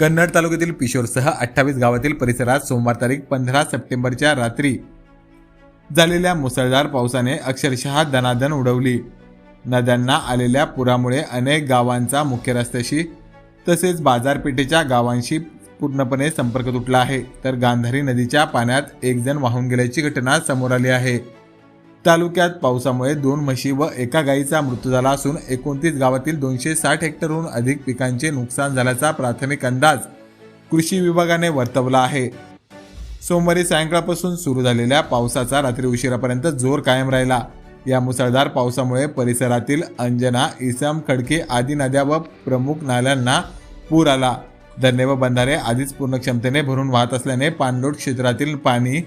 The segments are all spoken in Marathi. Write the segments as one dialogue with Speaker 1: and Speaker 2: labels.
Speaker 1: कन्नड तालुक्यातील पिशोरसह अठ्ठावीस गावातील परिसरात सोमवार तारीख पंधरा सप्टेंबरच्या रात्री झालेल्या मुसळधार पावसाने अक्षरशः दनादन उडवली. नद्यांना आलेल्या पुरामुळे अनेक गावांचा मुख्य रस्त्याशी तसेच बाजारपेठेच्या गावांशी पूर्णपणे संपर्क तुटला आहे. तर गांधारी नदीच्या पाण्यात एक जण वाहून गेल्याची घटना समोर आली आहे. तालुक्यात पावसामुळे दोन म्हशी व एका गायीचा मृत्यू झाला असून एकोणतीस गावातील दोनशे साठ हेक्टरहून अधिक पिकांचे नुकसान झाल्याचा प्राथमिक अंदाज कृषी विभागाने वर्तवला आहे. सोमवारी सायंकाळपासून सुरू झालेल्या पावसाचा रात्री उशिरापर्यंत जोर कायम राहिला. या मुसळधार पावसामुळे परिसरातील अंजना इसम खडके आदी नद्या व प्रमुख नाल्यांना पूर आला. धरणे व बंधारे आधीच पूर्ण क्षमतेने भरून वाहत असल्याने पाणलोट क्षेत्रातील पाणी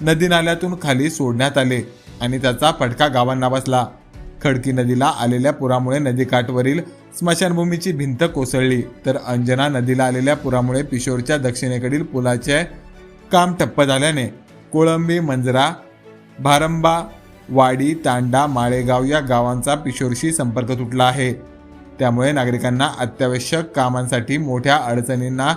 Speaker 1: नदी नाल्यातून खाली सोडण्यात आले. आणि त्याचा फटका गावांना बसला. खडकी नदीला आलेल्या पुरामुळे नदीकाठवरील स्मशानभूमीची भिंत कोसळली. तर अंजना नदीला आलेल्या पुरामुळे पिशोरच्या दक्षिणेकडील पुलाचे काम ठप्प झाल्याने कोळंबी मंजरा भारंबा वाडी तांडा माळेगाव या गावांचा पिशोरशी संपर्क तुटला आहे. त्यामुळे नागरिकांना अत्यावश्यक कामांसाठी मोठ्या अडचणींना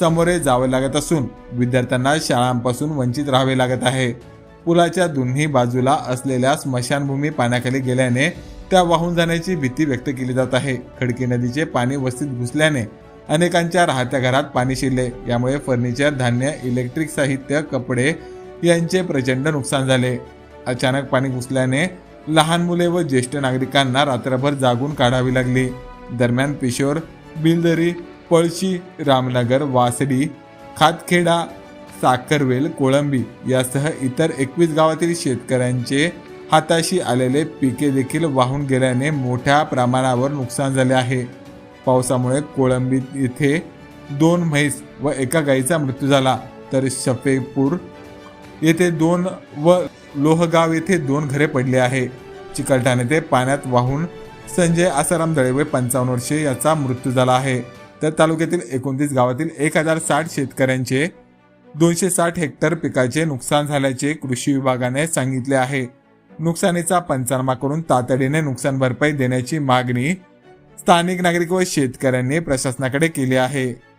Speaker 1: सामोरे जावे लागत असून विद्यार्थ्यांना शाळांपासून वंचित राहावे लागत आहे. पुलाच्या दोन्ही बाजूला असलेल्या स्मशानभूमी पाण्याखाली गेल्याने त्या वाहून जाण्याची भीती व्यक्त केली जात आहे. खडकी नदीचे पाणी वस्तीत घुसल्याने अनेकांच्या राहत्या घरात पाणी शिरले. यामुळे फर्निचर धान्य इलेक्ट्रिक साहित्य कपडे यांचे प्रचंड नुकसान झाले. अचानक पाणी घुसल्याने लहान मुले व ज्येष्ठ नागरिकांना रात्रभर जागून काढावी लागली. दरम्यान पिशोर बिलदरी पळशी रामनगर वासडी खातखेडा साखरवेल कोळंबी यासह इतर एकवीस गावातील शेतकऱ्यांचे हाताशी आलेले पिके देखील वाहून गेल्याने मोठ्या प्रमाणावर नुकसान झाले आहे. पावसामुळे कोळंबी येथे दोन म्हैस व एका गाईचा मृत्यू झाला. तर शफेपूर येथे दोन व लोहगाव येथे दोन घरे पडले आहे. चिकलठाणे ते पाण्यात वाहून संजय आसाराम दळेवे पंचावन्न वर्षे याचा मृत्यू झाला आहे. तर तालुक्यातील एकोणतीस गावातील एक हजार साठ शेतकऱ्यांचे दोनशे साठ हेक्टर पिकाचे नुकसान झाल्याचे कृषी विभागाने सांगितले आहे. नुकसानीचा पंचनामा करून तातडीने नुकसान भरपाई देण्याची मागणी स्थानिक नागरिक व शेतकऱ्यांनी प्रशासनाकडे केली आहे.